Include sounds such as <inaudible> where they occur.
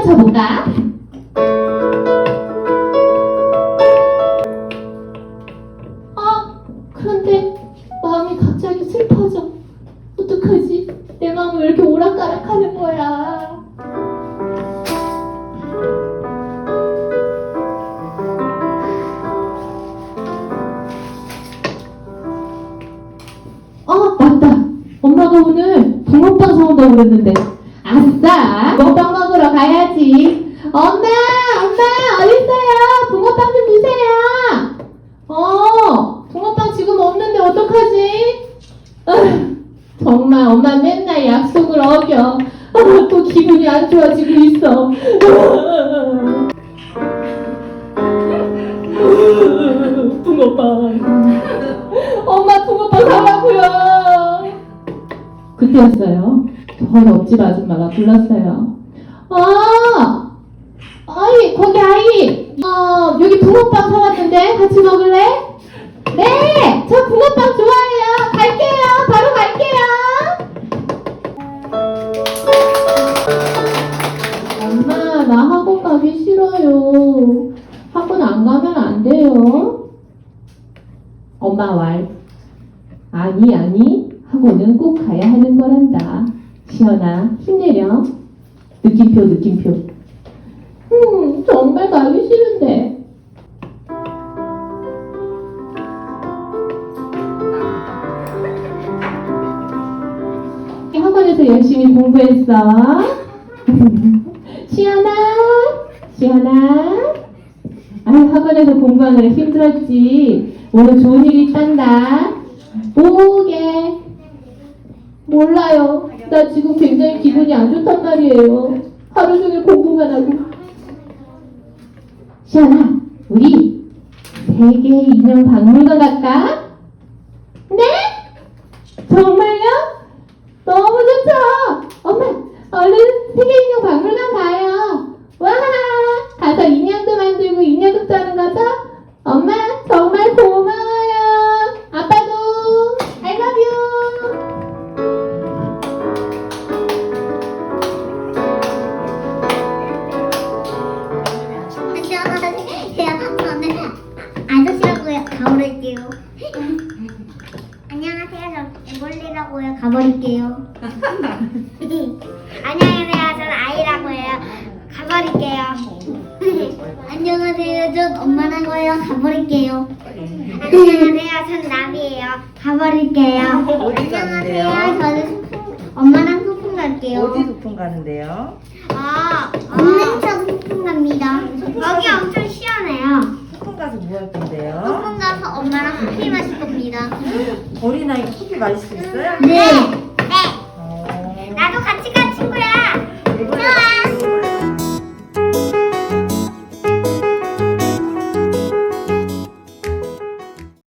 헤엄쳐볼까? 아, 그런데 마음이 갑자기 슬퍼져. 어떡하지? 내 마음이 왜 이렇게 오락가락하는 거야? 아, 맞다. 엄마가 오늘 붕어빵 사온다고 그랬는데. 아싸! 붕어빵 먹으러 가야지. 엄마! 엄마! 어딨어요? 붕어빵 좀 주세요! 어, 붕어빵 지금 없는데 어떡하지? <laughs> 정말 엄마 맨날 약속을 어겨. 아, <laughs> 또 기분이 안 좋아지고 있어. <laughs> 붕어빵. 엄마 붕어빵 사라고요. 그때였어요. 저 옆집 아줌마가 불렀어요. 아, 아이 거기 아이, 어 여기 붕어빵 사왔는데 같이 먹을래? 네, 저 붕어빵 좋아해요. 갈게요. 바로 갈게요. 엄마, 나 학원 가기 싫어요. 학원 안 가면 안 돼요. 엄마 말. 아니, 아니. 학원은 꼭 가야 하는 거란다. 시연아, 힘내렴. 느낌표, 느낌표. 음, 정말 가기 싫은데. 학원에서 열심히 공부했어. <laughs> 시연아, 시연아. 아유, 학원에서 공부하느라 힘들었지. 오늘 좋은 일 있단다. 뭐게? 몰라요. 나 지금 굉장히 기분이 안 좋단 말이에요. 하루 종일 공부만 하고. 시연아, 우리 세계 인형 박물관 갈까? 네? 정말요? 너무 좋죠? 엄마, 얼른 세계 인형 박물관 가버릴게요. <laughs> 안녕하세요. 저 에볼리라고요. 가버릴게요. <laughs> 안녕하세요. 저는 아이라고 해요. 가버릴게요. 안녕하세요. 전 엄마라고요. 가버릴게요. 안녕하세요. 전 나비예요. 가버릴게요. 어디? 안녕하세요. 저는 소풍, 엄마랑 소풍 갈게요. 어디 소풍 가는데요? 아, 국민청 소풍 갑니다. 여기 엄청 시원해요. 소풍 가서 뭐 할 건데요? 소풍 가서 엄마랑 커피 마실 겁니다. 어린아이 커피 마실 수 있어요? 네.